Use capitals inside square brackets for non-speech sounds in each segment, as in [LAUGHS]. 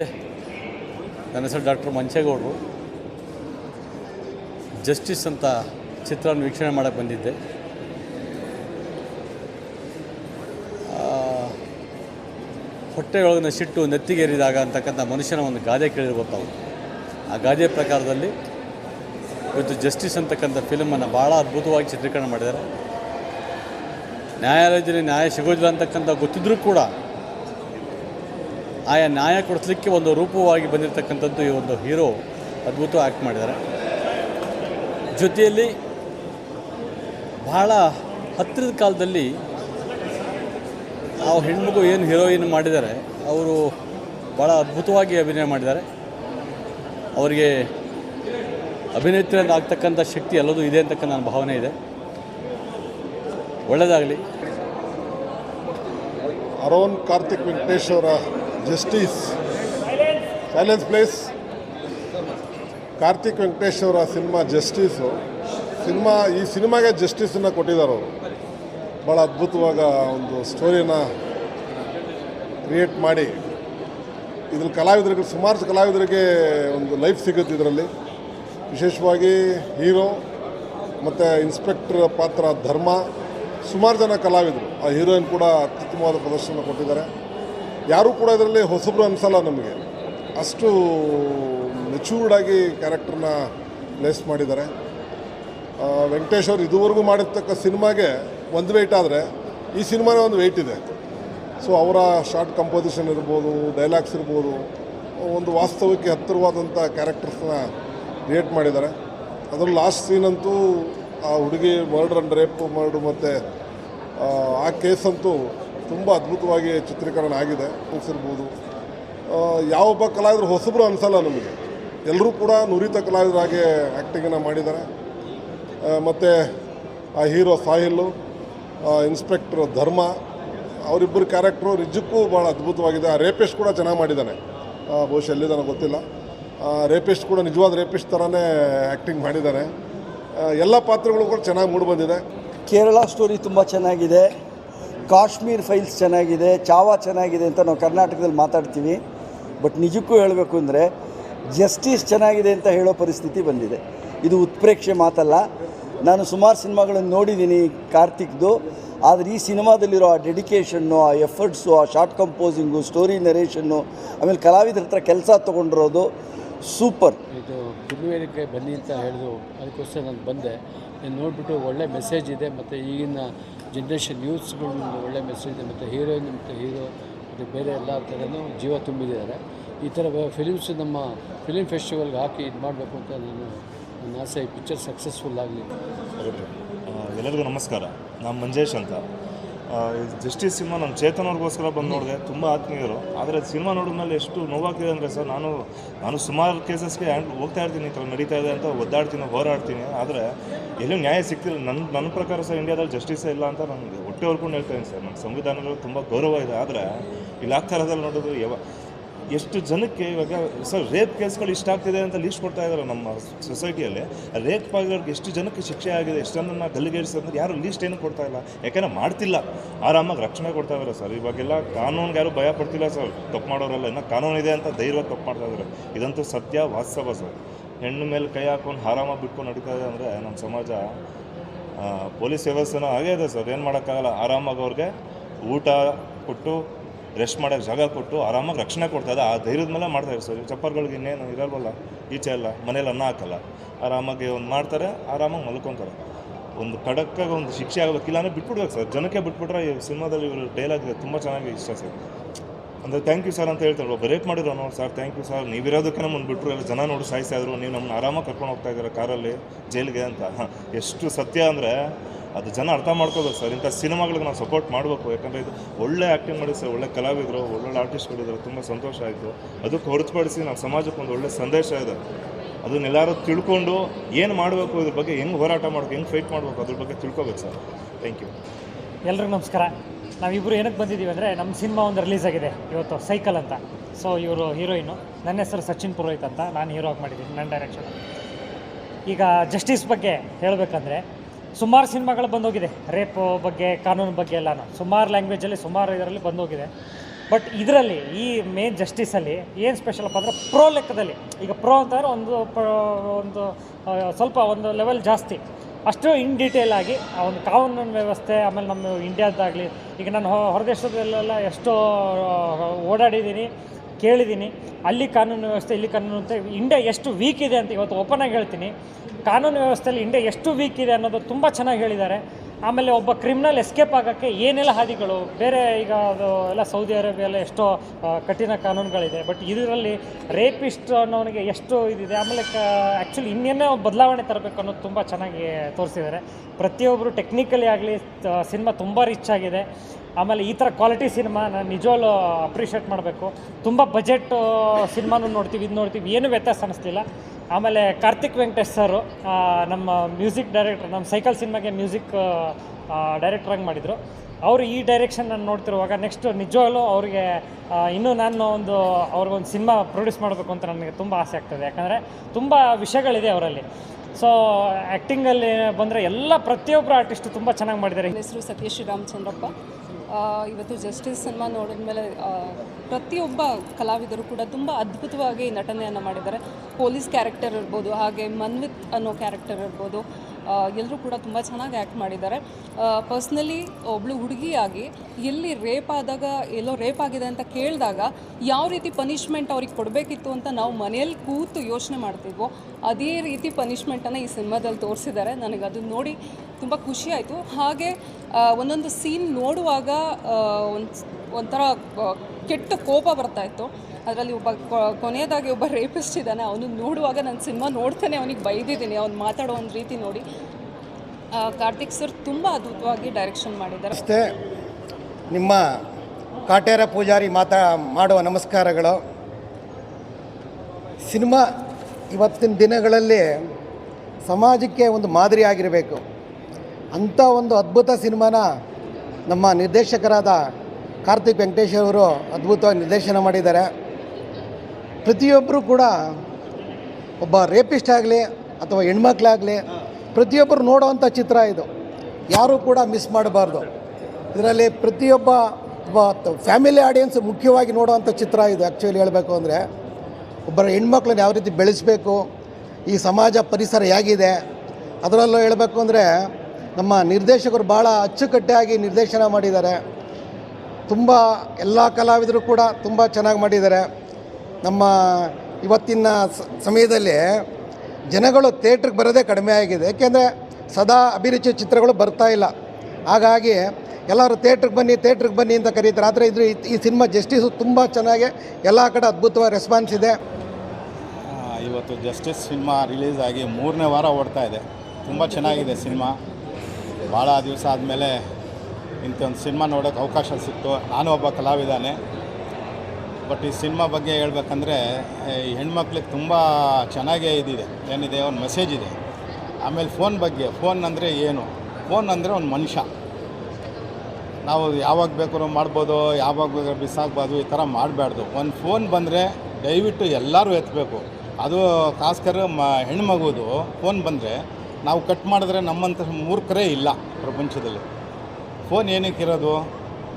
ನನ್ನ ಹೆಸರು doctor ಮಂಚೇಗೌಡರು. Justice ಅಂತ ಚಿತ್ರವನ್ನು ವೀಕ್ಷಣೆ ಮಾಡೋಕ್ಕೆ ಬಂದಿದ್ದೆ. ಹೊಟ್ಟೆಯೊಳಗಿನ ಸಿಟ್ಟು ನೆತ್ತಿಗೇರಿದಾಗ ಅಂತಕ್ಕಂಥ ಮನುಷ್ಯನ ಒಂದು ಗಾದೆ ಕೇಳಿರ್ಬೋದು ಆ ಗಾದೆಯ ಪ್ರಕಾರದಲ್ಲಿ ಇವತ್ತು ಜಸ್ಟಿಸ್ ಅಂತಕ್ಕಂಥ ಫಿಲಮನ್ನು ಭಾಳ ಅದ್ಭುತವಾಗಿ ಚಿತ್ರೀಕರಣ ಮಾಡಿದ್ದಾರೆ. ನ್ಯಾಯಾಲಯದಲ್ಲಿ ನ್ಯಾಯ ಸಿಗೋದಿಲ್ಲ ಅಂತಕ್ಕಂಥ ಗೊತ್ತಿದ್ರೂ ಕೂಡ ಆಯಾ ನ್ಯಾಯ ಕೊಡಿಸ್ಲಿಕ್ಕೆ ಒಂದು ರೂಪವಾಗಿ ಬಂದಿರತಕ್ಕಂಥದ್ದು ಈ ಒಂದು ಹೀರೋ ಅದ್ಭುತ ಆ್ಯಕ್ಟ್ ಮಾಡಿದ್ದಾರೆ. ಜೊತೆಯಲ್ಲಿ ಬಹಳ ಹತ್ತಿರದ ಕಾಲದಲ್ಲಿ ಆ ಹೆಣ್ಮಗು ಏನು ಹೀರೋಯಿನ್ ಮಾಡಿದ್ದಾರೆ, ಅವರು ಭಾಳ ಅದ್ಭುತವಾಗಿ ಅಭಿನಯ ಮಾಡಿದ್ದಾರೆ. ಅವರಿಗೆ ಅಭಿನೇತ್ರಿ ಆಗ್ತಕ್ಕಂಥ ಶಕ್ತಿ ಎಲ್ಲದೂ ಇದೆ ಅಂತಕ್ಕಂಥ ನನ್ನ ಭಾವನೆ ಇದೆ. ಒಳ್ಳೆಯದಾಗಲಿ. ಅರೋನ್ ಕಾರ್ತಿಕ್ ವೆಂಕಟೇಶ್ ಅವರ justice. Silence please Karthik Venkatesh ಅವರ ಸಿನಿಮಾ ಜಸ್ಟಿಸು. ಸಿನಿಮಾ, ಈ ಸಿನಿಮಾಗೆ ಜಸ್ಟಿಸನ್ನು ಕೊಟ್ಟಿದ್ದಾರೆ ಅವರು. ಭಾಳ ಅದ್ಭುತವಾಗ ಒಂದು ಸ್ಟೋರಿನ ಕ್ರಿಯೇಟ್ ಮಾಡಿ. ಇದ್ರಲ್ಲಿ ಕಲಾವಿದರಿಗೆ, ಸುಮಾರು ಕಲಾವಿದರಿಗೆ ಒಂದು ಲೈಫ್ ಸಿಗುತ್ತೆ ಇದರಲ್ಲಿ. ವಿಶೇಷವಾಗಿ ಹೀರೋ ಮತ್ತು ಇನ್ಸ್ಪೆಕ್ಟರ್ ಪಾತ್ರ ಧರ್ಮ. ಸುಮಾರು ಜನ ಕಲಾವಿದರು. ಆ ಹೀರೋಯಿನ್ ಕೂಡ ಅತ್ಯುತ್ತಮವಾದ ಪ್ರದರ್ಶನ ಕೊಟ್ಟಿದ್ದಾರೆ. ಯಾರೂ ಕೂಡ ಇದರಲ್ಲಿ ಹೊಸಬ್ರು ಅನಿಸಲ್ಲ ನಮಗೆ. ಅಷ್ಟು ಮೆಚೂರ್ಡ್ ಆಗಿ ಕ್ಯಾರೆಕ್ಟರ್ನ ಪ್ಲೇಸ್ ಮಾಡಿದ್ದಾರೆ. ವೆಂಕಟೇಶ್ ಅವರು ಇದುವರೆಗೂ ಮಾಡಿರ್ತಕ್ಕ ಸಿನಿಮಾಗೆ ಒಂದು ವೆಯ್ಟ್ ಆದರೆ, ಈ ಸಿನಿಮಾನೇ ಒಂದು ವೆಯ್ಟ್ ಇದೆ. ಸೊ ಅವರ ಶಾರ್ಟ್ ಕಂಪೋಸಿಷನ್ ಇರ್ಬೋದು ಡೈಲಾಗ್ಸ್ ಇರ್ಬೋದು, ಒಂದು ವಾಸ್ತವಕ್ಕೆ ಹತ್ತಿರವಾದಂಥ ಕ್ಯಾರೆಕ್ಟರ್ಸ್ನ ಕ್ರಿಯೇಟ್ ಮಾಡಿದ್ದಾರೆ. ಅದರ ಲಾಸ್ಟ್ ಸೀನಂತೂ ಆ ಹುಡುಗಿ ಮರ್ಡ್ರ್ ಅಂಡ್ ರೇಪ್ ಮರ್ಡ್ರ್ ಮತ್ತು, ಆ ಕೇಸಂತೂ ತುಂಬ ಅದ್ಭುತವಾಗಿ ಚಿತ್ರೀಕರಣ ಆಗಿದೆ ಇರ್ಬೋದು ಯಾವೊಬ್ಬ ಕಲಾವಿದರು ಹೊಸಬ್ರು ಅನಿಸಲ್ಲ ನಮಗೆ. ಎಲ್ಲರೂ ಕೂಡ ನುರಿತ ಕಲಾವಿದರಾಗೆ ಆ್ಯಕ್ಟಿಂಗನ್ನು ಮಾಡಿದ್ದಾರೆ. ಮತ್ತು ಆ ಹೀರೋ ಸಾಹಿಲು ಇನ್ಸ್ಪೆಕ್ಟರ್ ಧರ್ಮ ಅವರಿಬ್ಬರು ಕ್ಯಾರೆಕ್ಟ್ರು ನಿಜಕ್ಕೂ ಭಾಳ ಅದ್ಭುತವಾಗಿದೆ. ಆ ರೇಪೇಶ್ ಕೂಡ ಚೆನ್ನಾಗಿ ಮಾಡಿದ್ದಾನೆ. ಬಹುಶಃ ಎಲ್ಲಿದ್ದಾನೆ ಗೊತ್ತಿಲ್ಲ. ರೇಪೇಶ್ ಕೂಡ ನಿಜವಾದ ರೇಪೇಶ್ ಥರನೇ ಆ್ಯಕ್ಟಿಂಗ್ ಮಾಡಿದ್ದಾರೆ ಎಲ್ಲ ಪಾತ್ರಗಳು ಕೂಡ ಚೆನ್ನಾಗಿ ಮೂಡಿಬಂದಿದೆ ಕೇರಳ ಸ್ಟೋರಿ ತುಂಬ ಚೆನ್ನಾಗಿದೆ. ಕಾಶ್ಮೀರ್ ಫೈಲ್ಸ್ ಚೆನ್ನಾಗಿದೆ, ಚಾವಾ ಚೆನ್ನಾಗಿದೆ ಅಂತ ನಾವು ಕರ್ನಾಟಕದಲ್ಲಿ ಮಾತಾಡ್ತೀವಿ. ಬಟ್ ನಿಜಕ್ಕೂ ಹೇಳಬೇಕು ಅಂದರೆ ಜಸ್ಟಿಸ್ ಚೆನ್ನಾಗಿದೆ ಅಂತ ಹೇಳೋ ಪರಿಸ್ಥಿತಿ ಬಂದಿದೆ. ಇದು ಉತ್ಪ್ರೇಕ್ಷೆ ಮಾತಲ್ಲ. ನಾನು ಸುಮಾರು ಸಿನಿಮಾಗಳನ್ನು ನೋಡಿದ್ದೀನಿ ಕಾರ್ತಿಕ್ದು. ಆದರೆ ಈ ಸಿನಿಮಾದಲ್ಲಿರೋ ಆ ಡೆಡಿಕೇಷನ್ನು ಆ ಎಫರ್ಟ್ಸು ಆ ಶಾರ್ಟ್ ಕಂಪೋಸಿಂಗು ಸ್ಟೋರಿ ನರೇಷನ್ನು ಆಮೇಲೆ ಕಲಾವಿದರ ಹತ್ರ ಕೆಲಸ ತೊಗೊಂಡಿರೋದು ಸೂಪರ್. ಇದು ವೇದಿಕೆ ಬನ್ನಿ ಅಂತ ಹೇಳಿದ್ರು. ಅದಕ್ಕೋಸ್ಕರ ನಾನು ಬಂದೆ. ನೀನು ನೋಡಿಬಿಟ್ಟು ಒಳ್ಳೆ ಮೆಸೇಜ್ ಇದೆ ಮತ್ತು ಈಗಿನ ಜನ್ರೇಷನ್ ಯೂತ್ಸ್ಗಳು ಒಳ್ಳೆ ಮೆಸೇಜ್ ಇದೆ. ಮತ್ತು ಹೀರೋಯಿನ್ ಮತ್ತು ಹೀರೋ ಮತ್ತು ಬೇರೆ ಎಲ್ಲ ಥರನೂ ಜೀವ ತುಂಬಿದ್ದಾರೆ. ಈ ಥರ ಫಿಲಿಮ್ಸ್ ನಮ್ಮ ಫಿಲಿಮ್ ಫೆಸ್ಟಿವಲ್ಗೆ ಹಾಕಿ ಇದು ಮಾಡಬೇಕು ಅಂತ ನಾನು ನನ್ನ ಆಸೆ ಈ ಪಿಕ್ಚರ್ ಸಕ್ಸಸ್ಫುಲ್ ಆಗಲಿ. ಎಲ್ಲರಿಗೂ ನಮಸ್ಕಾರ. ನಾನು ಮಂಜೇಶ್ ಅಂತ. ಜಸ್ಟಿಸ್ ಸಿನಿಮಾ ನಮ್ಮ ಚೇತನ್ ಅವ್ರಿಗೋಸ್ಕರ ಬಂದು ನೋಡಿದೆ. ತುಂಬ ಆತ್ಮೀಯರು. ಆದರೆ ಸಿನಿಮಾ ನೋಡಿದ್ಮೇಲೆ ಎಷ್ಟು ನೋವಾಗ್ತಿದೆ ಅಂದರೆ ಸರ್, ನಾನು ನಾನು ಸುಮಾರು ಕೇಸಸ್ಗೆ ಹ್ಯಾಂಡ್ ಹೋಗ್ತಾ ಇರ್ತೀನಿ, ಈ ಥರ ನಡೀತಾ ಇದೆ ಅಂತ ಒದ್ದಾಡ್ತೀನಿ, ಹೋರಾಡ್ತೀನಿ. ಆದರೆ ಎಲ್ಲೂ ನ್ಯಾಯ ಸಿಗ್ತಿಲ್ಲ. ನನ್ನ ನನ್ನ ಪ್ರಕಾರ ಸರ್ ಇಂಡಿಯಾದಲ್ಲಿ ಜಸ್ಟಿಸೇ ಇಲ್ಲ ಅಂತ ನನಗೆ ಹೊಟ್ಟೆ ಹೊರ್ಕೊಂಡು ಹೇಳ್ತಾ ಇದ್ದೀನಿ ಸರ್. ನನ್ನ ಸಂವಿಧಾನಗಳು ತುಂಬ ಗೌರವ ಇದೆ. ಆದರೆ ಇಲ್ಲಿ ಆಗ್ತಾ ಇರೋದ್ರಲ್ಲಿ ನೋಡೋದು ಯಾವ ಎಷ್ಟು ಜನಕ್ಕೆ ಇವಾಗ, ಸರ್ ರೇಪ್ ಕೇಸ್ಗಳು ಇಷ್ಟ ಆಗ್ತಿದೆ ಅಂತ ಲೀಸ್ಟ್ ಕೊಡ್ತಾ ಇದ್ದಾರೆ ನಮ್ಮ ಸೊಸೈಟಿಯಲ್ಲಿ ರೇಪ್ ಆಗಿರೋರಿಗೆ ಎಷ್ಟು ಜನಕ್ಕೆ ಶಿಕ್ಷೆ ಆಗಿದೆ ಎಷ್ಟು ಜನನ್ನ ಗಲ್ಲಿಗೇರಿಸಿದ್ರೆ ಯಾರು ಲೀಸ್ಟ್ ಏನು ಕೊಡ್ತಾ ಇಲ್ಲ. ಯಾಕೆಂದ್ರೆ ಮಾಡ್ತಿಲ್ಲ. ಆರಾಮಾಗಿ ರಕ್ಷಣೆ ಕೊಡ್ತಾ ಇದ್ದಾರೆ ಸರ್. ಇವಾಗೆಲ್ಲ ಕಾನೂನ್ಗೆ ಯಾರು ಭಯ ಪಡ್ತಿಲ್ಲ ಸರ್. ತಪ್ಪು ಮಾಡೋರೆಲ್ಲ ಇನ್ನು ಕಾನೂನು ಇದೆ ಅಂತ ಧೈರ್ಯ ತಪ್ಪು ಮಾಡ್ತಾ ಇದ್ದಾರೆ ಇದಂತೂ ಸತ್ಯ, ವಾಸ್ತವ ಸರ್. ಹೆಣ್ಣು ಮೇಲೆ ಕೈ ಹಾಕೊಂಡು ಆರಾಮಾಗಿ ಬಿಟ್ಕೊಂಡು ನಡೀತಾ ಇದೆ ಅಂದರೆ ನಮ್ಮ ಸಮಾಜ ಪೊಲೀಸ್ ವ್ಯವಸ್ಥೆನೂ ಹಾಗೇ ಇದೆ ಸರ್. ಏನು ಮಾಡೋಕ್ಕಾಗಲ್ಲ. ಆರಾಮಾಗಿ ಅವ್ರಿಗೆ ಊಟ ಕೊಟ್ಟು ರೆಸ್ಟ್ ಮಾಡೋಕ್ಕೆ ಜಾಗ ಕೊಟ್ಟು ಆರಾಮಾಗಿ ರಕ್ಷಣೆ ಕೊಡ್ತಾ ಇದೆ. ಆ ಧೈರ್ಯದ ಮೇಲೆ ಮಾಡ್ತಾರೆ ಸರ್. ಚಪ್ಪರ್ಗಳಿಗೆ ಇನ್ನೇನು ಇರಲ್ವಲ್ಲ, ಈಚೆ ಎಲ್ಲ ಮನೇಲಿ ಅನ್ನ ಹಾಕಲ್ಲ. ಆರಾಮಾಗಿ ಒಂದು ಮಾಡ್ತಾರೆ, ಆರಾಮಾಗಿ ಮಲ್ಕೊತಾರೆ. ಒಂದು ಖಡಕ್ಕಾಗಿ ಒಂದು ಶಿಕ್ಷೆ ಆಗಬೇಕಿಲ್ಲ ಅಂದರೆ ಬಿಟ್ಬಿಡ್ಬೇಕು ಸರ್. ಜನಕ್ಕೆ ಬಿಟ್ಬಿಟ್ರೆ ಈ ಸಿನಿಮಾದಲ್ಲಿ ಇವರು ಡೈಲಾಗ್ ತುಂಬ ಚೆನ್ನಾಗಿ ಇಷ್ಟ ಸರ್. ಅಂದರೆ ಥ್ಯಾಂಕ್ ಯು ಸರ್ ಅಂತ ಹೇಳ್ತಾರೆ. ಒಬ್ಬ ರೇಪ್ ಮಾಡಿರೋ ನೋಡಿ ಸರ್ ಥ್ಯಾಂಕ್ ಯು ಸರ್ ನೀವಿರೋದಕ್ಕೆ ನಮ್ಮನ್ನು ಬಿಟ್ಟರು ಎಲ್ಲ ಜನ ನೋಡಿ ಸಾಯಿಸ್ತಾ ಇದ್ರು. ನೀವು ನಮ್ಮನ್ನ ಆರಾಮಾಗಿ ಕರ್ಕೊಂಡು ಹೋಗ್ತಾ ಇದ್ದಾರೆ ಕಾರಲ್ಲಿ, ಜೈಲಿಗೆ ಅಂತ. [LAUGHS] ಎಷ್ಟು ಸತ್ಯ ಅಂದರೆ ಅದು ಜನ ಅರ್ಥ ಮಾಡ್ಕೋಬೇಕು ಸರ್. ಇಂಥ ಸಿನಿಮಾಗಳಿಗೆ ನಾವು ಸಪೋರ್ಟ್ ಮಾಡಬೇಕು. ಯಾಕಂದರೆ ಇದು ಒಳ್ಳೆ ಆ್ಯಕ್ಟಿಂಗ್ ಮಾಡಿದ್ರು ಸರ್, ಒಳ್ಳೆ ಕಲಾವಿದರು, ಒಳ್ಳೊಳ್ಳೆ ಆರ್ಟಿಸ್ಟ್ಗಳಿದ್ರು ತುಂಬ ಸಂತೋಷ ಆಯಿತು. ಅದಕ್ಕೆ ಹೊರತುಪಡಿಸಿ ನಮ್ಮ ಸಮಾಜಕ್ಕೆ ಒಂದು ಒಳ್ಳೆ ಸಂದೇಶ ಇದೆ. ಅದನ್ನೆಲ್ಲರೂ ತಿಳ್ಕೊಂಡು ಏನು ಮಾಡಬೇಕು, ಇದ್ರ ಬಗ್ಗೆ ಹೆಂಗೆ ಹೋರಾಟ ಮಾಡಬೇಕು, ಹೆಂಗೆ ಫೈಟ್ ಮಾಡಬೇಕು, ಅದ್ರ ಬಗ್ಗೆ ತಿಳ್ಕೊಬೇಕು ಸರ್. ಥ್ಯಾಂಕ್ ಯು ಎಲ್ರಿಗೂ ನಮಸ್ಕಾರ. ನಾವಿಬ್ಬರು ಏನಕ್ಕೆ ಬಂದಿದ್ದೀವಿ ಅಂದರೆ ನಮ್ಮ ಸಿನಿಮಾ ಒಂದು ರಿಲೀಸ್ ಆಗಿದೆ ಇವತ್ತು ಸೈಕಲ್ ಅಂತ. ಸೊ ಇವರು ಹೀರೋಯಿನು ನನ್ನ ಹೆಸರು ಸಚಿನ್ ಪುರೋಹಿತ್ ಅಂತ. ನಾನು ಹೀರೋ ಆಗಿ ಮಾಡಿದ್ದೀನಿ ನನ್ನ ಡೈರೆಕ್ಷನ್ ಈಗ ಜಸ್ಟಿಸ್ ಬಗ್ಗೆ ಹೇಳಬೇಕಂದ್ರೆ ಸುಮಾರು ಸಿನಿಮಾಗಳು ಬಂದೋಗಿದೆ. ರೇಪ್ ಬಗ್ಗೆ, ಕಾನೂನು ಬಗ್ಗೆ ಎಲ್ಲನೂ. ಸುಮಾರು ಲ್ಯಾಂಗ್ವೇಜಲ್ಲಿ ಸುಮಾರು ಇದರಲ್ಲಿ ಬಂದೋಗಿದೆ. ಬಟ್ ಇದರಲ್ಲಿ, ಈ ಮೇನ್ ಜಸ್ಟಿಸಲ್ಲಿ ಏನು ಸ್ಪೆಷಲಪ್ಪ ಅಂದರೆ ಪ್ರೋ ಲೆಕ್ಕದಲ್ಲಿ. ಈಗ ಪ್ರೋ ಅಂತಂದ್ರೆ ಒಂದು ಒಂದು ಸ್ವಲ್ಪ ಒಂದು ಲೆವೆಲ್ ಜಾಸ್ತಿ. ಅಷ್ಟು ಇನ್ ಡೀಟೇಲ್ ಆಗಿ ಆ ಒಂದು ಕಾನೂನು ವ್ಯವಸ್ಥೆ, ಆಮೇಲೆ ನಮ್ಮ ಇಂಡಿಯಾದಾಗಲಿ ಈಗ ನಾನು ಹೊರದೇಶದಲ್ಲೆಲ್ಲ ಎಷ್ಟೋ ಓಡಾಡಿದ್ದೀನಿ, ಕೇಳಿದ್ದೀನಿ. ಅಲ್ಲಿ ಕಾನೂನು ವ್ಯವಸ್ಥೆ, ಇಲ್ಲಿ ಕಾನೂನು ಅಂತ ಇಂಡಿಯಾ ಎಷ್ಟು ವೀಕ್ ಇದೆ ಅಂತ ಇವತ್ತು ಓಪನ್ ಆಗಿ ಹೇಳ್ತೀನಿ. ಕಾನೂನು ವ್ಯವಸ್ಥೆಯಲ್ಲಿ ಇಂಡಿಯಾ ಎಷ್ಟು ವೀಕ್ ಇದೆ ಅನ್ನೋದು ತುಂಬ ಚೆನ್ನಾಗಿ ಹೇಳಿದ್ದಾರೆ. ಆಮೇಲೆ ಒಬ್ಬ ಕ್ರಿಮಿನಲ್ ಎಸ್ಕೇಪ್ ಆಗೋಕ್ಕೆ ಏನೆಲ್ಲ ಹಾದಿಗಳು? ಬೇರೆ ಈಗ ಅದು ಎಲ್ಲ ಸೌದಿ ಅರೇಬಿಯಲ್ಲ ಎಷ್ಟೋ ಕಠಿಣ ಕಾನೂನುಗಳಿದೆ. ಬಟ್ ಇದರಲ್ಲಿ ರೇಪಿಸ್ಟ್ ಅನ್ನೋನಿಗೆ ಎಷ್ಟು ಇದಿದೆ? ಆಮೇಲೆ ಕ ಆ್ಯಕ್ಚುಲಿ ಇನ್ನೇನೋ ಬದಲಾವಣೆ ತರಬೇಕು ಅನ್ನೋದು ತುಂಬ ಚೆನ್ನಾಗಿ ತೋರಿಸಿದ್ದಾರೆ. ಪ್ರತಿಯೊಬ್ಬರು ಟೆಕ್ನಿಕಲಿ ಆಗಲಿ ಸಿನಿಮಾ ತುಂಬ ರಿಚ್ ಆಗಿದೆ. ಆಮೇಲೆ ಈ ಥರ ಕ್ವಾಲಿಟಿ ಸಿನಿಮಾ ನಾನು ನಿಜವಲ್ಲೂ ಅಪ್ರಿಷಿಯೇಟ್ ಮಾಡಬೇಕು. ತುಂಬ ಬಜೆಟ್ ಸಿನಿಮಾನು ನೋಡ್ತೀವಿ ಇದು ನೋಡ್ತೀವಿ. ಏನು ವ್ಯತ್ಯಾಸ ಅನ್ನಿಸ್ಲಿಲ್ಲ ಆಮೇಲೆ ಕಾರ್ತಿಕ್ ವೆಂಕಟೇಶ್ ಸರು ನಮ್ಮ ಮ್ಯೂಸಿಕ್ ಡೈರೆಕ್ಟರ್ ನಮ್ಮ ಸೈಕಲ್ ಸಿನಿಮಾಗೆ ಮ್ಯೂಸಿಕ್ ಡೈರೆಕ್ಟ್ರಾಗಿ ಮಾಡಿದರು. ಅವರು ಈ ಡೈರೆಕ್ಷನ್ ನಾನು ನೋಡ್ತಿರುವಾಗ ನೆಕ್ಸ್ಟ್ ನಿಜವಾಗ್ಲೂ ಅವರಿಗೆ ಇನ್ನೂ ನಾನು ಒಂದು ಅವ್ರಿಗೊಂದು ಸಿನಿಮಾ ಪ್ರೊಡ್ಯೂಸ್ ಮಾಡಬೇಕು ಅಂತ ನನಗೆ ತುಂಬ ಆಸೆ ಆಗ್ತದೆ. ಯಾಕಂದರೆ ತುಂಬ ವಿಷಯಗಳಿದೆ ಅವರಲ್ಲಿ. ಸೊ ಆ್ಯಕ್ಟಿಂಗಲ್ಲಿ ಬಂದರೆ ಎಲ್ಲ ಪ್ರತಿಯೊಬ್ಬರು ಆರ್ಟಿಸ್ಟು ತುಂಬ ಚೆನ್ನಾಗಿ ಮಾಡಿದ್ದಾರೆ. ಹೆಸರು ಸತೀಶ್ ರಾಮಚಂದ್ರಪ್ಪ ಇವತ್ತು ಜಸ್ಟಿಸ್ ಸಿನಿಮಾ ನೋಡಿದ್ಮೇಲೆ ಮೇಲೆ ಪ್ರತಿಯೊಬ್ಬ ಕಲಾವಿದರು ಕೂಡ ತುಂಬ ಅದ್ಭುತವಾಗಿ ನಟನೆಯನ್ನು ಮಾಡಿದ್ದಾರೆ. ಪೊಲೀಸ್ ಕ್ಯಾರೆಕ್ಟರ್ ಇರ್ಬೋದು, ಹಾಗೆ ಮನ್ವಿತ್ ಅನ್ನೋ ಕ್ಯಾರೆಕ್ಟರ್ ಇರ್ಬೋದು ಎಲ್ಲರೂ ಕೂಡ ತುಂಬ ಚೆನ್ನಾಗಿ ಆ್ಯಕ್ಟ್ ಮಾಡಿದ್ದಾರೆ. ಪರ್ಸ್ನಲಿ ಒಬ್ಳು ಹುಡುಗಿಯಾಗಿ ಎಲ್ಲಿ ರೇಪ್ ಆದಾಗ, ಎಲ್ಲೋ ರೇಪ್ ಆಗಿದೆ ಅಂತ ಕೇಳಿದಾಗ ಯಾವ ರೀತಿ ಪನಿಷ್ಮೆಂಟ್ ಅವ್ರಿಗೆ ಕೊಡಬೇಕಿತ್ತು ಅಂತ ನಾವು ಮನೆಯಲ್ಲಿ ಕೂತು ಯೋಚನೆ ಮಾಡ್ತಿದ್ವೋ. ಅದೇ ರೀತಿ ಪನಿಷ್ಮೆಂಟನ್ನು ಈ ಸಿನಿಮಾದಲ್ಲಿ ತೋರಿಸಿದ್ದಾರೆ. ನನಗೆ ಅದನ್ನ ನೋಡಿ ತುಂಬ ಖುಷಿಯಾಯಿತು ಹಾಗೆ ಒಂದೊಂದು ಸೀನ್ ನೋಡುವಾಗ ಒಂದು, ಒಂಥರ ಕೆಟ್ಟ ಕೋಪ ಬರ್ತಾ ಇತ್ತು. ಅದರಲ್ಲಿ ಒಬ್ಬ ಕೊನೆಯದಾಗಿ ಒಬ್ಬ ರೇಪಿಸ್ಟ್ ಇದ್ದಾನೆ. ಅವನು ನೋಡುವಾಗ ನಾನು ಸಿನಿಮಾ ನೋಡ್ತಾನೆ, ಅವನಿಗೆ ಬೈದಿದ್ದೀನಿ. ಅವ್ನು ಮಾತಾಡೋ ಒಂದು ರೀತಿ ನೋಡಿ. ಕಾರ್ತಿಕ್ ಸರ್ ತುಂಬ ಅದ್ಭುತವಾಗಿ ಡೈರೆಕ್ಷನ್ ಮಾಡಿದ್ದಾರೆ. ಅಷ್ಟೇ ನಿಮ್ಮ ಕಾಟೇರ ಪೂಜಾರಿ ಮಾತಾ, ಮಾಡುವ ನಮಸ್ಕಾರಗಳು. ಸಿನಿಮಾ ಇವತ್ತಿನ ದಿನಗಳಲ್ಲಿ ಸಮಾಜಕ್ಕೆ ಒಂದು ಮಾದರಿ ಆಗಿರಬೇಕು. ಅಂಥ ಒಂದು ಅದ್ಭುತ ಸಿನಿಮಾನ ನಮ್ಮ ನಿರ್ದೇಶಕರಾದ ಕಾರ್ತಿಕ್ ವೆಂಕಟೇಶ್ ಅವರು ಅದ್ಭುತವಾಗಿ ನಿರ್ದೇಶನ ಮಾಡಿದ್ದಾರೆ. ಪ್ರತಿಯೊಬ್ಬರು ಕೂಡ ಒಬ್ಬ ರೇಪಿಸ್ಟ್ ಆಗಲಿ ಅಥವಾ ಹೆಣ್ಮಕ್ಳಾಗಲಿ ಪ್ರತಿಯೊಬ್ಬರು ನೋಡೋವಂಥ ಚಿತ್ರ ಇದು. ಯಾರೂ ಕೂಡ ಮಿಸ್ ಮಾಡಬಾರ್ದು. ಇದರಲ್ಲಿ ಪ್ರತಿಯೊಬ್ಬ ಫ್ಯಾಮಿಲಿ ಆಡಿಯನ್ಸ್ ಮುಖ್ಯವಾಗಿ ನೋಡೋವಂಥ ಚಿತ್ರ ಇದು ಆ್ಯಕ್ಚುಲಿ ಹೇಳಬೇಕು ಅಂದರೆ, ಒಬ್ಬರ ಹೆಣ್ಮಕ್ಳನ್ನ ಯಾವ ರೀತಿ ಬೆಳೆಸಬೇಕು, ಈ ಸಮಾಜ ಪರಿಸರ ಹೇಗಿದೆ, ಅದರಲ್ಲೂ ಹೇಳಬೇಕು ಅಂದರೆ ನಮ್ಮ ನಿರ್ದೇಶಕರು ಭಾಳ ಅಚ್ಚುಕಟ್ಟಾಗಿ ನಿರ್ದೇಶನ ಮಾಡಿದ್ದಾರೆ. ತುಂಬ ಎಲ್ಲ ಕಲಾವಿದರು ಕೂಡ ತುಂಬ ಚೆನ್ನಾಗಿ ಮಾಡಿದ್ದಾರೆ. ನಮ್ಮ ಇವತ್ತಿನ ಸಮಯದಲ್ಲಿ ಜನಗಳು ಥಿಯೇಟ್ರಿಗೆ ಬರೋದೇ ಕಡಿಮೆ ಆಗಿದೆ. ಏಕೆಂದರೆ ಸದಾ ಅಭಿರುಚಿ ಚಿತ್ರಗಳು ಬರ್ತಾ ಇಲ್ಲ. ಹಾಗಾಗಿ ಎಲ್ಲರೂ ಥಿಯೇಟ್ರಿಗೆ ಬನ್ನಿ ಥಿಯೇಟ್ರಿಗೆ ಬನ್ನಿ ಅಂತ ಕರೀತಾರೆ. ಆದರೆ ಇದ್ರ ಈ ಸಿನಿಮಾ ಜಸ್ಟಿಸು ತುಂಬ ಚೆನ್ನಾಗಿ ಎಲ್ಲ ಕಡೆ ಅದ್ಭುತವಾದ ರೆಸ್ಪಾನ್ಸ್ ಇದೆ. ಇವತ್ತು ಜಸ್ಟಿಸ್ ಸಿನಿಮಾ ರಿಲೀಸ್ ಆಗಿ ಮೂರನೇ ವಾರ ಓಡ್ತಾ ಇದೆ. ತುಂಬ ಚೆನ್ನಾಗಿದೆ ಸಿನಿಮಾ. ಭಾಳ ದಿವಸ ಆದಮೇಲೆ ಇಂಥ ಒಂದು ಸಿನಿಮಾ ನೋಡೋಕ್ಕೆ ಅವಕಾಶ ಸಿಕ್ತು. ನಾನು ಒಬ್ಬ ಕಲಾವಿದಾನೆ. ಬಟ್ ಈ ಸಿನಿಮಾ ಬಗ್ಗೆ ಹೇಳ್ಬೇಕಂದ್ರೆ ಈ ಹೆಣ್ಮಕ್ಳಿಗೆ ತುಂಬ ಚೆನ್ನಾಗೇ ಇದಿದೆ. ಏನಿದೆ ಒಂದು ಮೆಸೇಜ್ ಇದೆ. ಆಮೇಲೆ ಫೋನ್ ಬಗ್ಗೆ ಫೋನ್ ಅಂದರೆ ಏನು? ಫೋನ್ ಅಂದರೆ ಒಂದು ಮನುಷ್ಯ. ನಾವು ಯಾವಾಗ ಬೇಕಾದ್ರೂ ಮಾಡ್ಬೋದು, ಯಾವಾಗ ಬೇಕಾದ್ರೂ ಬಿಸಾಕ್ಬೋದು ಈ ಥರ ಮಾಡಬಾರ್ದು ಒಂದು ಫೋನ್ ಬಂದರೆ ದಯವಿಟ್ಟು ಎಲ್ಲರೂ ಎತ್ತಬೇಕು ಅದು ಖಾಸ್ಕರ ಮ, ಹೆಣ್ಮಗುದು ಫೋನ್ ಬಂದರೆ ನಾವು ಕಟ್ ಮಾಡಿದ್ರೆ ನಮ್ಮಂಥ ಮೂರ್ಖರೇ ಇಲ್ಲ ಪ್ರಪಂಚದಲ್ಲಿ. ಫೋನ್ ಏನಕ್ಕಿರೋದು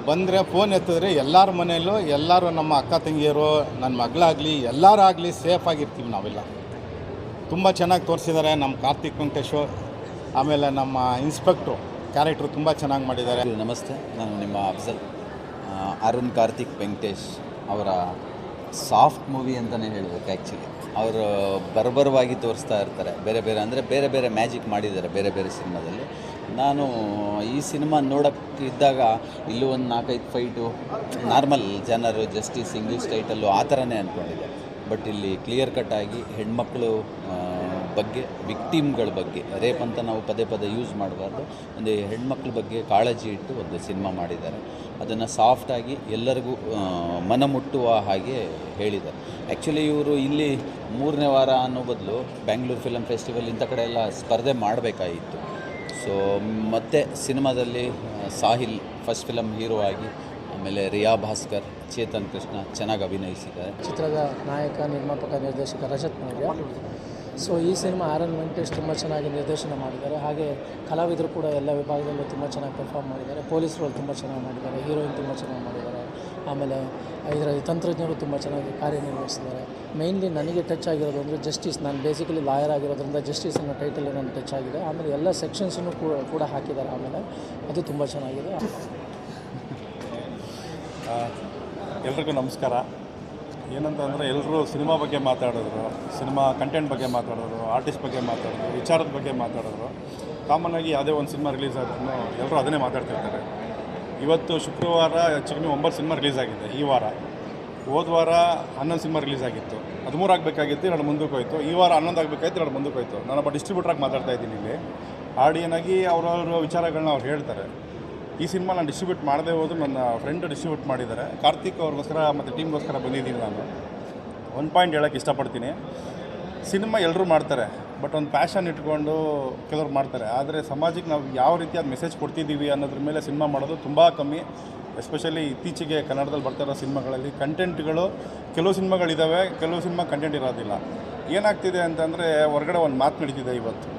ಬಂದರೆ ಫೋನ್ ಎತ್ತಿದ್ರೆ ಎಲ್ಲರ ಮನೆಯಲ್ಲೂ ಎಲ್ಲರೂ ನಮ್ಮ ಅಕ್ಕ ತಂಗಿಯರು ನನ್ನ ಮಗಳಾಗಲಿ, ಎಲ್ಲರಾಗಲಿ ಸೇಫಾಗಿರ್ತೀವಿ ನಾವೆಲ್ಲ. ತುಂಬ ಚೆನ್ನಾಗಿ ತೋರಿಸಿದ್ದಾರೆ ನಮ್ಮ ಕಾರ್ತಿಕ್ ವೆಂಕಟೇಶು, ಆಮೇಲೆ ನಮ್ಮ ಇನ್ಸ್ಪೆಕ್ಟ್ರು ಕ್ಯಾರೆಕ್ಟ್ರು ತುಂಬ ಚೆನ್ನಾಗಿ ಮಾಡಿದ್ದಾರೆ ನಮಸ್ತೆ. ನಾನು ನಿಮ್ಮ ಅಫ್ಸಲ್ ಅರುಣ್ ಕಾರ್ತಿಕ್ ವೆಂಕಟೇಶ್ ಅವರ ಸಾಫ್ಟ್ ಮೂವಿ ಅಂತಲೇ ಹೇಳಬೇಕು ಆ್ಯಕ್ಚುಲಿ ಅವರು ಬರ್ಬರವಾಗಿ ತೋರಿಸ್ತಾ ಇರ್ತಾರೆ. ಬೇರೆ ಬೇರೆ ಅಂದರೆ ಬೇರೆ ಬೇರೆ ಮ್ಯಾಜಿಕ್ ಮಾಡಿದ್ದಾರೆ, ಬೇರೆ ಬೇರೆ ಸಿನಿಮಾದಲ್ಲಿ. ನಾನು ಈ ಸಿನಿಮಾ ನೋಡೋಕ್ಕೆ ಇದ್ದಾಗ ಇಲ್ಲೂ ಒಂದು ನಾಲ್ಕೈದು ಫೈಟು, ನಾರ್ಮಲ್ ಜನರು ಜಸ್ಟಿಸ್ ಇಂಗ್ಲೀಷ್ ಟೈಟಲ್ಲು ಆ ಥರನೇ ಅಂದ್ಕೊಂಡಿದ್ದೆ ಬಟ್ ಇಲ್ಲಿ ಕ್ಲಿಯರ್ ಕಟ್ ಆಗಿ ಹೆಣ್ಮಕ್ಳು ಬಗ್ಗೆ ವಿಕ್ಟಿಮ್ಗಳ ಬಗ್ಗೆ ರೇಪ್ ಅಂತ ನಾವು ಪದೇ ಪದೇ ಯೂಸ್ ಮಾಡಬಾರ್ದು. ಒಂದು ಹೆಣ್ಮಕ್ಳ ಬಗ್ಗೆ ಕಾಳಜಿ ಇಟ್ಟು ಒಂದು ಸಿನಿಮಾ ಮಾಡಿದ್ದಾರೆ. ಅದನ್ನು ಸಾಫ್ಟಾಗಿ ಎಲ್ಲರಿಗೂ ಮನ ಮುಟ್ಟುವ ಹಾಗೆ ಹೇಳಿದ್ದಾರೆ. ಆ್ಯಕ್ಚುಲಿ ಇವರು ಇಲ್ಲಿ ಮೂರನೇ ವಾರ ಅನ್ನೋ ಬದಲು ಬ್ಯಾಂಗ್ಳೂರು ಫಿಲಮ್ ಫೆಸ್ಟಿವಲ್ ಇಂಥ ಕಡೆ ಎಲ್ಲ ಸ್ಪರ್ಧೆ ಮಾಡಬೇಕಾಗಿತ್ತು ಸೊ ಮತ್ತೆ ಸಿನಿಮಾದಲ್ಲಿ ಸಾಹಿಲ್ ಫಸ್ಟ್ ಫಿಲಮ್ ಹೀರೋ ಆಗಿ, ಆಮೇಲೆ ರಿಯಾ ಭಾಸ್ಕರ್, ಚೇತನ್ ಕೃಷ್ಣ ಚೆನ್ನಾಗಿ ಅಭಿನಯಿಸಿದ್ದಾರೆ. ಚಿತ್ರದ ನಾಯಕ, ನಿರ್ಮಾಪಕ, ನಿರ್ದೇಶಕ ರಜತ್ ಮೌರ್ಯ. ಸೊ ಈ ಸಿನಿಮಾ ಆರ್ ಎನ್ ವೆಂಕಟೇಶ್ ತುಂಬ ಚೆನ್ನಾಗಿ ನಿರ್ದೇಶನ ಮಾಡಿದ್ದಾರೆ. ಹಾಗೆ ಕಲಾವಿದರು ಕೂಡ ಎಲ್ಲ ವಿಭಾಗದಲ್ಲೂ ತುಂಬ ಚೆನ್ನಾಗಿ ಪರ್ಫಾರ್ಮ್ ಮಾಡಿದ್ದಾರೆ. ಪೊಲೀಸ್ ರೋಲ್ ತುಂಬ ಚೆನ್ನಾಗಿ ಮಾಡಿದ್ದಾರೆ. ಹೀರೋಯಿನ್ ತುಂಬ ಚೆನ್ನಾಗಿ ಮಾಡಿದ್ದಾರೆ. ಆಮೇಲೆ ಇದರಲ್ಲಿ ತಂತ್ರಜ್ಞರು ತುಂಬ ಚೆನ್ನಾಗಿ ಕಾರ್ಯನಿರ್ವಹಿಸ್ತಿದ್ದಾರೆ ಮೇಯ್ನ್ಲಿ ನನಗೆ ಟಚ್ ಆಗಿರೋದು ಅಂದರೆ ಜಸ್ಟಿಸ್ ನಾನು ಬೇಸಿಕಲಿ ಲಾಯರ್ ಆಗಿರೋದ್ರಿಂದ ಜಸ್ಟಿಸ್ ಅನ್ನೋ ಟೈಟಲ್ ನನ್ನ ಟಚ್ ಆಗಿದೆ. ಆಮೇಲೆ ಎಲ್ಲ ಸೆಕ್ಷನ್ಸನ್ನು ಕೂಡ ಕೂಡ ಹಾಕಿದ್ದಾರೆ ಆಮೇಲೆ. ಅದು ತುಂಬ ಚೆನ್ನಾಗಿದೆ. ಎಲ್ರಿಗೂ ನಮಸ್ಕಾರ. ಏನಂತಂದರೆ ಎಲ್ಲರೂ ಸಿನಿಮಾ ಬಗ್ಗೆ ಮಾತಾಡಿದ್ರು ಸಿನಿಮಾ ಕಂಟೆಂಟ್ ಬಗ್ಗೆ ಮಾತಾಡಿದ್ರು ಆರ್ಟಿಸ್ಟ್ ಬಗ್ಗೆ ಮಾತಾಡಿದ್ರು ವಿಚಾರದ ಬಗ್ಗೆ ಮಾತಾಡಿದ್ರು ಕಾಮನ್ ಆಗಿ ಯಾವುದೇ ಒಂದು ಸಿನಿಮಾ ರಿಲೀಸ್ ಆದ್ರೂ ಎಲ್ಲರೂ ಅದನ್ನೇ ಮಾತಾಡ್ತಿರ್ತಾರೆ. ಇವತ್ತು ಶುಕ್ರವಾರ ಹೆಚ್ಚು ಕಮ್ಮಿ ಒಂಬತ್ತು ಸಿನಿಮಾ ರಿಲೀಸ್ ಆಗಿದೆ ಈ ವಾರ. ಹೋದ ವಾರ ಹನ್ನೊಂದು ಸಿನಿಮಾ ರಿಲೀಸ್ ಆಗಿತ್ತು. ಹದಿಮೂರು ಆಗಬೇಕಾಗಿತ್ತು, ಎರಡು ಮುಂದಕ್ಕೆ ಹೋಯಿತು. ಈ ವಾರ ಹನ್ನೊಂದು ಆಗಬೇಕಾಯ್ತು, ಎರಡು ಮುಂದಕ್ಕೆ ಹೋಯಿತು. ನಾನೊಬ್ಬ ಡಿಸ್ಟ್ರಿಬ್ಯೂಟ್ರಾಗಿ ಮಾತಾಡ್ತಾ ಇದ್ದೀನಿ ಇಲ್ಲಿ. ಆಡಿಯನ್ ಆಗಿ ಅವರವ್ರ ವಿಚಾರಗಳನ್ನ ಅವ್ರು ಹೇಳ್ತಾರೆ. ಈ ಸಿನಿಮಾ ನಾನು ಡಿಸ್ಟ್ರಿಬ್ಯೂಟ್ ಮಾಡದೇ ಹೋದ್ರು ನನ್ನ ಫ್ರೆಂಡ್ ಡಿಸ್ಟ್ರಿಬ್ಯೂಟ್ ಮಾಡಿದ್ದಾರೆ. ಕಾರ್ತಿಕ್ ಅವ್ರಿಗೋಸ್ಕರ ಮತ್ತು ಟೀಮ್ಗೋಸ್ಕರ ಬಂದಿದ್ದೀನಿ ನಾನು. ಒನ್ ಪಾಯಿಂಟ್ ಹೇಳೋಕ್ಕೆ ಇಷ್ಟಪಡ್ತೀನಿ. ಸಿನಿಮಾ ಎಲ್ಲರೂ ಮಾಡ್ತಾರೆ. ಬಟ್ ಒಂದು ಪ್ಯಾಷನ್ ಇಟ್ಕೊಂಡು ಕೆಲವ್ರು ಮಾಡ್ತಾರೆ. ಆದರೆ ಸಮಾಜಕ್ಕೆ ನಾವು ಯಾವ ರೀತಿ ಅದು ಮೆಸೇಜ್ ಕೊಡ್ತಿದ್ದೀವಿ ಅನ್ನೋದ್ರ ಮೇಲೆ ಸಿನಿಮಾ ಮಾಡೋದು ತುಂಬ ಕಮ್ಮಿ. ಎಸ್ಪೆಷಲಿ ಇತ್ತೀಚೆಗೆ ಕನ್ನಡದಲ್ಲಿ ಬರ್ತಾ ಇರೋ ಸಿನಿಮಾಗಳಲ್ಲಿ ಕಂಟೆಂಟ್ಗಳು, ಕೆಲವು ಸಿನಿಮಾಗಳಿದ್ದಾವೆ ಕೆಲವು ಸಿನಿಮಾ ಕಂಟೆಂಟ್ ಇರೋದಿಲ್ಲ. ಏನಾಗ್ತಿದೆ ಅಂತಂದರೆ ಹೊರಗಡೆ ಒಂದು ಮಾತು ನಡೀತಿದೆ ಇವತ್ತು.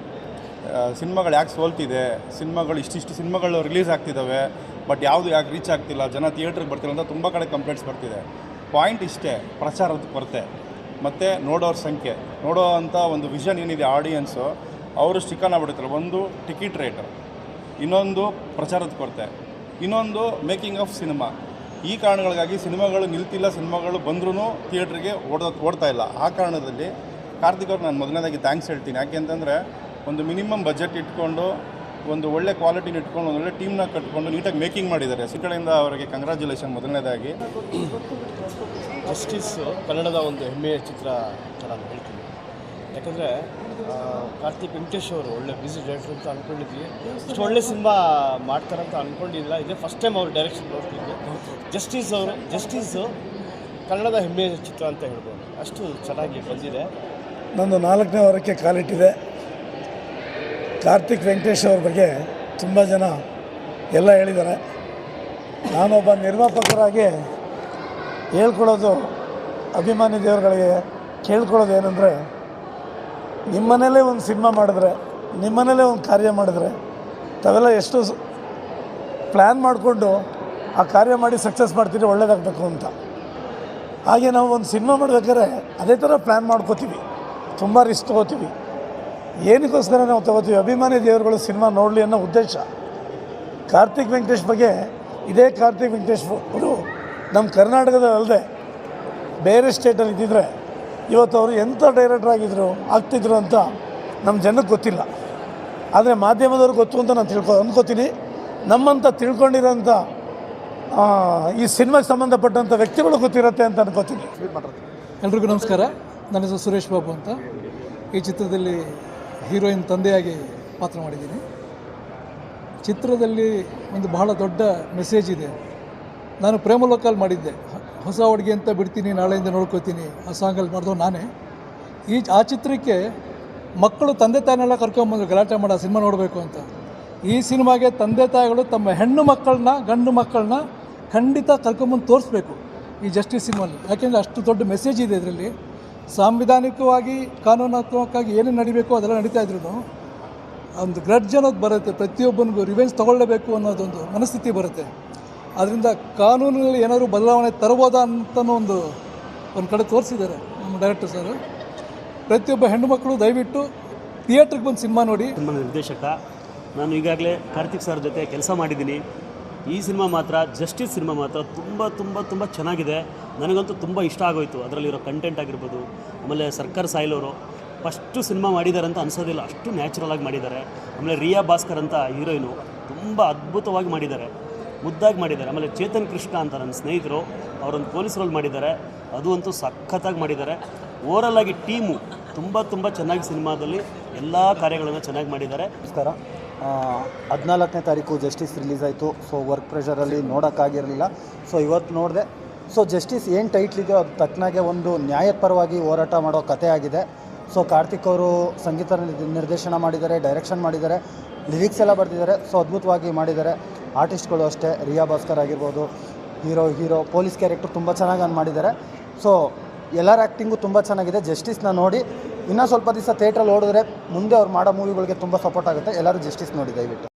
ಸಿನಿಮಾಗಳು ಯಾಕೆ ಸೋಲ್ತಿದೆ? ಸಿನಿಮಾಗಳು ಇಷ್ಟಿಷ್ಟು ಸಿನಿಮಾಗಳು ರಿಲೀಸ್ ಆಗ್ತಿದ್ದಾವೆ ಬಟ್ ಯಾವುದು ಯಾಕೆ ರೀಚ್ ಆಗ್ತಿಲ್ಲ? ಜನ ಥಿಯೇಟ್ರಿಗೆ ಬರ್ತಿಲ್ಲ ಅಂತ ತುಂಬ ಕಡೆ ಕಂಪ್ಲೇಂಟ್ಸ್ ಬರ್ತಿದೆ. ಪಾಯಿಂಟ್ ಇಷ್ಟೇ, ಪ್ರಚಾರದ ಕೊರತೆ. ಮತ್ತು ನೋಡೋರ ಸಂಖ್ಯೆ. ನೋಡೋ ಅಂಥ ಒಂದು ವಿಷನ್ ಏನಿದೆ ಆಡಿಯನ್ಸು ಅವರು ಸ್ಟಿಕನ್ ಆಗ್ಬಿಡ್ತಾರೆ ಒಂದು ಟಿಕೆಟ್ ರೇಟು ಇನ್ನೊಂದು ಪ್ರಚಾರದ ಕೊರತೆ, ಇನ್ನೊಂದು ಮೇಕಿಂಗ್ ಆಫ್ ಸಿನಿಮಾ ಈ ಕಾರಣಗಳಿಗಾಗಿ ಸಿನಿಮಾಗಳು ನಿಲ್ತಿಲ್ಲ, ಸಿನಿಮಾಗಳು ಬಂದ್ರೂ ಥಿಯೇಟ್ರಿಗೆ ಓಡ, ಓಡ್ತಾ ಇಲ್ಲ. ಆ ಕಾರಣದಲ್ಲಿ ಕಾರ್ತಿಕ್ ಅವ್ರಿಗೆ ನಾನು ಮೊದಲನೇದಾಗಿ ಥ್ಯಾಂಕ್ಸ್ ಹೇಳ್ತೀನಿ. ಯಾಕೆ ಅಂತಂದರೆ, ಒಂದು ಮಿನಿಮಮ್ ಬಜೆಟ್ ಇಟ್ಕೊಂಡು, ಒಂದು ಒಳ್ಳೆ ಕ್ವಾಲಿಟಿನ ಇಟ್ಕೊಂಡು, ಒಂದು ಒಳ್ಳೆ ಟೀಮ್ನ ಕಟ್ಕೊಂಡು ನೀಟಾಗಿ ಮೇಕಿಂಗ್ ಮಾಡಿದ್ದಾರೆ. ಸಿ ಕಡೆಯಿಂದ ಅವರಿಗೆ ಕಂಗ್ರ್ಯಾಚುಲೇಷನ್ ಮೊದಲನೇದಾಗಿ. ಜಸ್ಟಿಸ್ ಕನ್ನಡದ ಒಂದು ಹೆಮ್ಮೆಯ ಚಿತ್ರ ಅಂತ ನಾನು ಹೇಳ್ತೀನಿ. ಯಾಕಂದರೆ ಕಾರ್ತಿಕ್ ವೆಂಕಟೇಶ್ ಅವರು ಒಳ್ಳೆ ಬ್ಯುಸಿ ಡೈರೆಕ್ಟರ್ ಅಂತ ಅಂದ್ಕೊಂಡಿದ್ವಿ ಇಷ್ಟು ಒಳ್ಳೆ ಸಿನಿಮಾ ಅಂತ ಅಂದ್ಕೊಂಡಿಲ್ಲ ಇದೇ ಫಸ್ಟ್ ಟೈಮ್ ಅವ್ರು ಡೈರೆಕ್ಷನ್ ನೋಡ್ತಿದ್ದೆ. ಜಸ್ಟಿಸ್ ಅವರು ಜಸ್ಟಿಸು ಕನ್ನಡದ ಹೆಮ್ಮೆಯ ಚಿತ್ರ ಅಂತ ಹೇಳ್ಬೋದು. ಅಷ್ಟು ಚೆನ್ನಾಗಿ ಬಂದಿದೆ. ನಂದು ನಾಲ್ಕನೇ ವಾರಕ್ಕೆ ಕಾಲಿಟ್ಟಿದೆ ಕಾರ್ತಿಕ್ ವೆಂಕಟೇಶ್ ಅವ್ರ ಬಗ್ಗೆ ತುಂಬ ಜನ ಎಲ್ಲ ಹೇಳಿದ್ದಾರೆ. ನಾನೊಬ್ಬ ನಿರ್ಮಾಪಕರಾಗಿ ಹೇಳ್ಕೊಳ್ಳೋದು ಅಭಿಮಾನಿ ದೇವರುಗಳಿಗೆ ಕೇಳ್ಕೊಳ್ಳೋದು ಏನಂದರೆ ನಿಮ್ಮನೇಲೇ ಒಂದು ಸಿನಿಮಾ ಮಾಡಿದ್ರೆ ನಿಮ್ಮನೇಲೇ ಒಂದು ಕಾರ್ಯ ಮಾಡಿದ್ರೆ, ತಾವೆಲ್ಲ ಎಷ್ಟು ಪ್ಲ್ಯಾನ್ ಮಾಡಿಕೊಂಡು ಆ ಕಾರ್ಯ ಮಾಡಿ ಸಕ್ಸಸ್ ಮಾಡ್ತೀರಿ, ಒಳ್ಳೇದಾಗಬೇಕು ಅಂತ. ಹಾಗೆ ನಾವು ಒಂದು ಸಿನಿಮಾ ಮಾಡ್ಬೇಕಾದ್ರೆ ಅದೇ ಥರ ಪ್ಲ್ಯಾನ್ ಮಾಡ್ಕೋತೀವಿ. ತುಂಬ ರಿಸ್ಕ್ ತೊಗೋತೀವಿ. ಏನಕ್ಕೋಸ್ಕರ ನಾವು ತಗೋತೀವಿ? ಅಭಿಮಾನಿ ದೇವರುಗಳು ಸಿನಿಮಾ ನೋಡಲಿ ಅನ್ನೋ ಉದ್ದೇಶ. ಕಾರ್ತಿಕ್ ವೆಂಕಟೇಶ್ ಬಗ್ಗೆ ಇದೇ ಕಾರ್ತಿಕ್ ವೆಂಕಟೇಶ್ ಅವರು ನಮ್ಮ ಕರ್ನಾಟಕದಲ್ಲಿ ಅಲ್ಲದೆ ಬೇರೆ ಸ್ಟೇಟಲ್ಲಿ ಇದ್ದಿದ್ರೆ ಇವತ್ತು ಅವರು ಎಂಥ ಡೈರೆಕ್ಟರ್ ಆಗಿದ್ದರು ಆಗ್ತಿದ್ರು ಅಂತ ನಮ್ಮ ಜನಕ್ಕೆ ಗೊತ್ತಿಲ್ಲ. ಆದರೆ ಮಾಧ್ಯಮದವ್ರಿಗೆ ಗೊತ್ತು ಅಂತ ನಾನು ತಿಳ್ಕೊ ಅಂದ್ಕೋತೀನಿ ನಮ್ಮಂಥ ತಿಳ್ಕೊಂಡಿರೋಂಥ ಈ ಸಿನಿಮಾಗೆ ಸಂಬಂಧಪಟ್ಟಂಥ ವ್ಯಕ್ತಿಗಳು ಗೊತ್ತಿರುತ್ತೆ ಅಂತ ಅನ್ಕೋತೀನಿ. ಎಲ್ರಿಗೂ ನಮಸ್ಕಾರ. ನನ್ನ ಹೆಸರು ಸುರೇಶ್ ಬಾಬು ಅಂತ. ಈ ಚಿತ್ರದಲ್ಲಿ ಹೀರೋಯಿನ್ ತಂದೆಯಾಗಿ ಪಾತ್ರ ಮಾಡಿದ್ದೀನಿ. ಚಿತ್ರದಲ್ಲಿ ಒಂದು ಬಹಳ ದೊಡ್ಡ ಮೆಸೇಜ್ ಇದೆ. ನಾನು ಪ್ರೇಮಲೋಕಲ್ಲಿ ಮಾಡಿದ್ದೆ. ಹ- ಹೊಸ ಅಡುಗೆ ಅಂತ ಬಿಡ್ತೀನಿ, ನಾಳೆಯಿಂದ ನೋಡ್ಕೋತೀನಿ, ಆ ಸಾಂಗಲ್ಲಿ ಮಾಡಿದವ್ ನಾನೇ. ಈ, ಆ ಚಿತ್ರಕ್ಕೆ ಮಕ್ಕಳು ತಂದೆ ತಾಯಿನೆಲ್ಲ ಕರ್ಕೊಂಬಂದು ಗಲಾಟೆ ಮಾಡೋ ಸಿನಿಮಾ ನೋಡಬೇಕು ಅಂತ. ಈ ಸಿನಿಮಾಗೆ ತಂದೆ ತಾಯಿಗಳು ತಮ್ಮ ಹೆಣ್ಣು ಮಕ್ಕಳನ್ನ, ಗಂಡು ಮಕ್ಕಳನ್ನ ಖಂಡಿತ ಕರ್ಕೊಂಬಂದು ತೋರಿಸ್ಬೇಕು ಈ ಜಸ್ಟಿಸ್ ಸಿನಿಮಾಲಿ ಯಾಕೆಂದರೆ ಅಷ್ಟು ದೊಡ್ಡ ಮೆಸೇಜ್ ಇದೆ ಇದರಲ್ಲಿ. ಸಾಂವಿಧಾನಿಕವಾಗಿ, ಕಾನೂನಾತ್ಮಕವಾಗಿ ಏನೇನು ನಡಿಬೇಕು ಅದೆಲ್ಲ ನಡೀತಾ ಇದ್ರು ಒಂದು ಗ್ರಡ್ಜ್ ಅನ್ನೋದು ಬರುತ್ತೆ. ಪ್ರತಿಯೊಬ್ಬನಿಗೂ ರಿವೆಂಜ್ ತೊಗೊಳ್ಳೇಬೇಕು ಅನ್ನೋದೊಂದು ಮನಸ್ಥಿತಿ ಬರುತ್ತೆ. ಅದರಿಂದ ಕಾನೂನಿನಲ್ಲಿ ಏನಾದರೂ ಬದಲಾವಣೆ ತರಬೋದಾ ಅಂತ ಒಂದು ಒಂದು ಕಡೆ ತೋರಿಸಿದ್ದಾರೆ ನಮ್ಮ ಡೈರೆಕ್ಟರ್ ಸರ್ ಪ್ರತಿಯೊಬ್ಬ ಹೆಣ್ಣು ಮಕ್ಕಳು ದಯವಿಟ್ಟು ಥಿಯೇಟ್ರಿಗೆ ಬಂದು ಸಿನಿಮಾ ನೋಡಿ. ಸಿನಿಮಾ ನಿರ್ದೇಶಕ, ನಾನು ಈಗಾಗಲೇ ಕಾರ್ತಿಕ್ ಸರ್ ಜೊತೆ ಕೆಲಸ ಮಾಡಿದ್ದೀನಿ. ಈ ಸಿನಿಮಾ ಮಾತ್ರ ಜಸ್ಟಿಸ್ ಸಿನಿಮಾ ಮಾತ್ರ ತುಂಬ ತುಂಬ ತುಂಬ ಚೆನ್ನಾಗಿದೆ. ನನಗಂತೂ ತುಂಬ ಇಷ್ಟ ಆಗೋಯಿತು. ಅದರಲ್ಲಿರೋ ಕಂಟೆಂಟ್ ಆಗಿರ್ಬೋದು, ಆಮೇಲೆ ಸರ್ಕಾರ ಸಾಯಿಲವರು ಫಸ್ಟು ಸಿನಿಮಾ ಮಾಡಿದ್ದಾರೆ ಅಂತ ಅನಿಸೋದಿಲ್ಲ. ಅಷ್ಟು ನ್ಯಾಚುರಲ್ ಆಗಿ ಮಾಡಿದ್ದಾರೆ. ಆಮೇಲೆ ರಿಯಾ ಭಾಸ್ಕರ್ ಅಂತ ಹೀರೋಯಿನು ತುಂಬ ಅದ್ಭುತವಾಗಿ ಮಾಡಿದ್ದಾರೆ. ಮುದ್ದಾಗಿ ಮಾಡಿದ್ದಾರೆ. ಆಮೇಲೆ ಚೇತನ್ ಕೃಷ್ಣ ಅಂತ ನನ್ನ ಸ್ನೇಹಿತರು ಅವರೊಂದು ಪೊಲೀಸ್ ರೋಲ್ ಮಾಡಿದ್ದಾರೆ. ಅದು ಅಂತೂ ಸಖತ್ತಾಗಿ ಮಾಡಿದ್ದಾರೆ. ಓವರಲ್ ಆಗಿ ಟೀಮು ತುಂಬ ತುಂಬ ಚೆನ್ನಾಗಿ ಸಿನಿಮಾದಲ್ಲಿ ಎಲ್ಲ ಕಾರ್ಯಗಳನ್ನು ಚೆನ್ನಾಗಿ ಮಾಡಿದ್ದಾರೆ. ನಮಸ್ಕಾರ. ಹದಿನಾಲ್ಕನೇ ತಾರೀಕು ಜಸ್ಟಿಸ್ ರಿಲೀಸ್ ಆಯಿತು. ಸೊ ವರ್ಕ್ ಪ್ರೆಷರಲ್ಲಿ ನೋಡೋಕ್ಕಾಗಿರಲಿಲ್ಲ ಸೊ ಇವತ್ತು ನೋಡಿದೆ. ಸೊ ಜಸ್ಟಿಸ್ ಏನು ಟೈಟ್ಲಿದೆಯೋ ಅದು ತಕ್ಕನಾಗೆ ಒಂದು ನ್ಯಾಯಪರವಾಗಿ ಹೋರಾಟ ಮಾಡೋ ಕಥೆ ಆಗಿದೆ. ಸೊ ಕಾರ್ತಿಕ್ ಅವರು ಸಂಗೀತ ನಿರ್ದೇಶನ ಮಾಡಿದ್ದಾರೆ ಡೈರೆಕ್ಷನ್ ಮಾಡಿದ್ದಾರೆ ಲಿರಿಕ್ಸ್ ಎಲ್ಲ ಬರೆದಿದ್ದಾರೆ. ಸೊ ಅದ್ಭುತವಾಗಿ ಮಾಡಿದ್ದಾರೆ. ಆರ್ಟಿಸ್ಟ್ಗಳು ಅಷ್ಟೇ, ರಿಯಾ ಭಾಸ್ಕರ್ ಆಗಿರ್ಬೋದು, ಹೀರೋ ಹೀರೋ, ಪೊಲೀಸ್ ಕ್ಯಾರೆಕ್ಟರ್ ತುಂಬ ಚೆನ್ನಾಗಿ ಮಾಡಿದ್ದಾರೆ. ಸೊ ಎಲ್ಲರ ಆ್ಯಕ್ಟಿಂಗು ತುಂಬ ಚೆನ್ನಾಗಿದೆ. ಜಸ್ಟಿಸ್ನ ನೋಡಿ, ಇನ್ನೂ ಸ್ವಲ್ಪ ದಿವಸ ಥಿಯೇಟ್ರಲ್ಲಿ ಓಡಿದ್ರೆ ಮುಂದೆ ಅವ್ರು ಮಾಡೋ ಮೂವಿಗಳಿಗೆ ತುಂಬ ಸಪೋರ್ಟ್ ಆಗುತ್ತೆ. ಎಲ್ಲರೂ ಜಸ್ಟಿಸ್ ನೋಡಿ ದಯವಿಟ್ಟು.